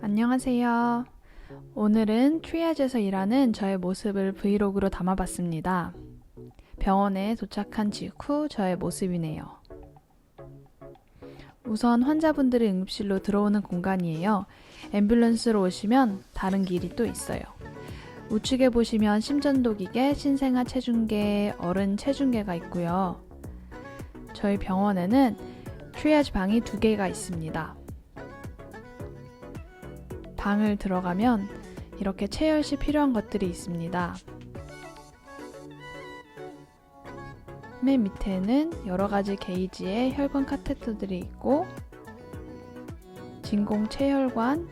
안녕하세요. 오늘은 트리아지에서 일하는 저의 모습을 브이로그로 담아봤습니다. 병원에 도착한 직후 저의 모습이네요. 우선 환자분들이 응급실로 들어오는 공간이에요. 앰뷸런스로 오시면 다른 길이 또 있어요. 우측에 보시면 심전도 기계, 신생아 체중계, 어른 체중계가 있고요. 저희 병원에는 트리아지 방이 두 개가 있습니다. 방을 들어가면 이렇게 체열 시 필요한 것들이 있습니다. 맨 밑에는 여러 가지 게이지의 혈관 카테터들이 있고 진공 체혈관,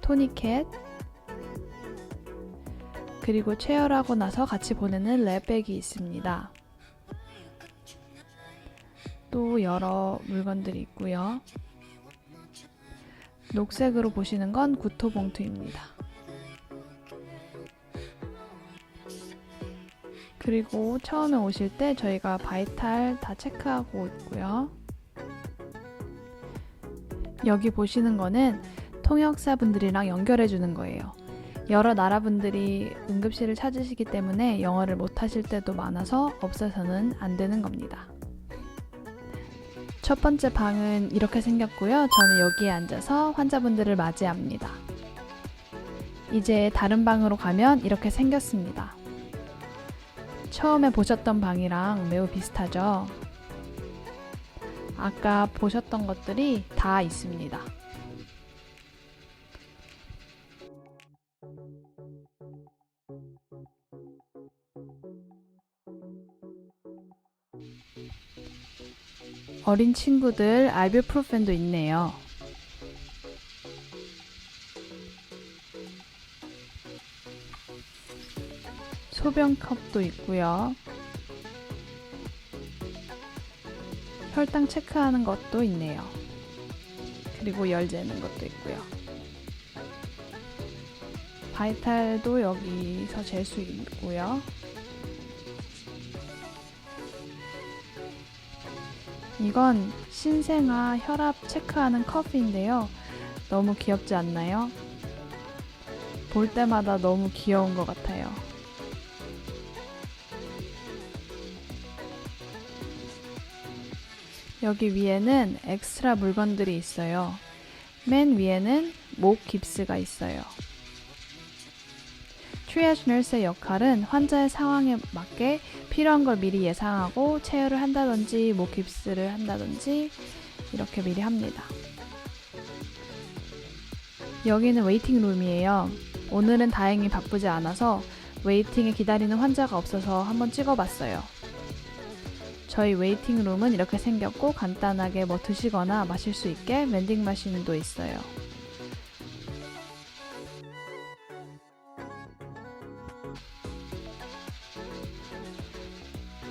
토니켓, 그리고 체열하고 나서 같이 보내는 랩백이 있습니다. 또 여러 물건들이 있고요. 녹색으로 보시는 건 구토 봉투입니다. 그리고 처음에 오실 때 저희가 바이탈 다 체크하고 있고요. 여기 보시는 거는 통역사분들이랑 연결해 주는 거예요. 여러 나라 분들이 응급실을 찾으시기 때문에 영어를 못 하실 때도 많아서 없어서는 안 되는 겁니다. 첫 번째 방은 이렇게 생겼고요. 저는 여기에 앉아서 환자분들을 맞이합니다. 이제 다른 방으로 가면 이렇게 생겼습니다. 처음에 보셨던 방이랑 매우 비슷하죠? 아까 보셨던 것들이 다 있습니다. 어린 친구들 알뷰프로펜도 있네요. 소변컵도 있고요. 혈당 체크하는 것도 있네요. 그리고 열 재는 것도 있고요. 바이탈도 여기서 잴 수 있고요. 이건 신생아 혈압 체크하는 커피인데요. 너무 귀엽지 않나요? 볼 때마다 너무 귀여운 것 같아요. 여기 위에는 엑스트라 물건들이 있어요. 맨 위에는 목 깁스가 있어요. 트리아지 널스의 역할은 환자의 상황에 맞게 필요한 걸 미리 예상하고 체열을 한다든지 목 깁스를 한다든지 이렇게 미리 합니다. 여기는 웨이팅 룸이에요. 오늘은 다행히 바쁘지 않아서 웨이팅에 기다리는 환자가 없어서 한번 찍어봤어요. 저희 웨이팅 룸은 이렇게 생겼고 간단하게 뭐 드시거나 마실 수 있게 vending 마신도 있어요.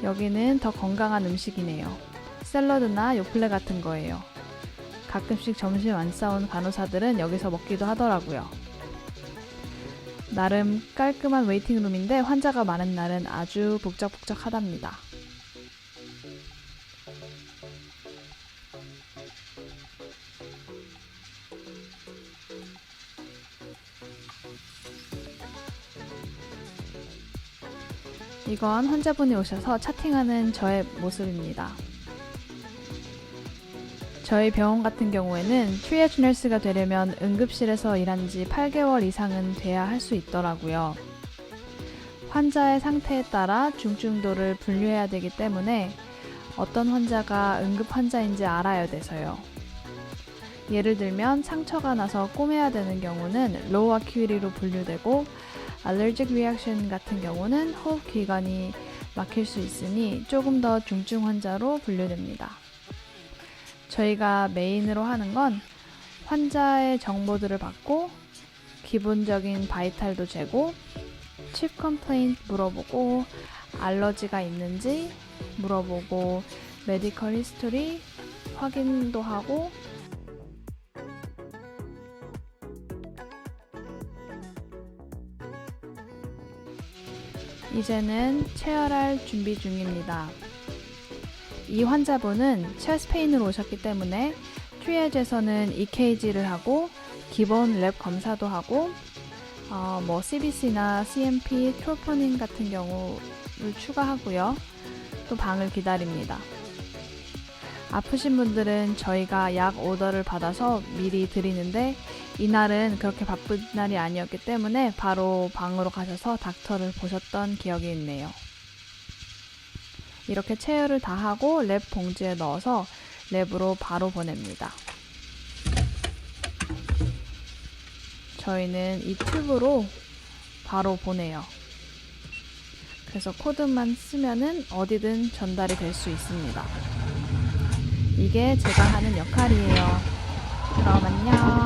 여기는 더 건강한 음식이네요. 샐러드나 요플레 같은 거예요. 가끔씩 점심 안 싸온 간호사들은 여기서 먹기도 하더라고요. 나름 깔끔한 웨이팅룸인데 환자가 많은 날은 아주 북적북적하답니다. 이건 환자분이 오셔서 차팅하는 저의 모습입니다. 저희 병원 같은 경우에는 트리아지 널스가 되려면 응급실에서 일한 지 8개월 이상은 돼야 할 수 있더라고요. 환자의 상태에 따라 중증도를 분류해야 되기 때문에 어떤 환자가 응급 환자인지 알아야 돼서요. 예를 들면 상처가 나서 꼬매야 되는 경우는 로우 아큐리로 분류되고 알레르직 리액션 같은 경우는 호흡 기관이 막힐 수 있으니 조금 더 중증 환자로 분류됩니다. 저희가 메인으로 하는 건 환자의 정보들을 받고 기본적인 바이탈도 재고 칩 컴플레인 물어보고 알러지가 있는지 물어보고 메디컬 히스토리 확인도 하고 이제는 체열할 준비 중입니다. 이 환자분은 체스페인으로 오셨기 때문에 트리에지에서는 EKG를 하고 기본 랩 검사도 하고 어, 뭐 CBC나 CMP, 트로포닌 같은 경우를 추가하고요. 또 방을 기다립니다. 아프신 분들은 저희가 약 오더를 받아서 미리 드리는데 이날은 그렇게 바쁜 날이 아니었기 때문에 바로 방으로 가셔서 닥터를 보셨던 기억이 있네요. 이렇게 체열을 다 하고 랩 봉지에 넣어서 랩으로 바로 보냅니다. 저희는 이 튜브로 바로 보내요. 그래서 코드만 쓰면은 어디든 전달이 될 수 있습니다. 이게 제가 하는 역할이에요. 그럼 안녕.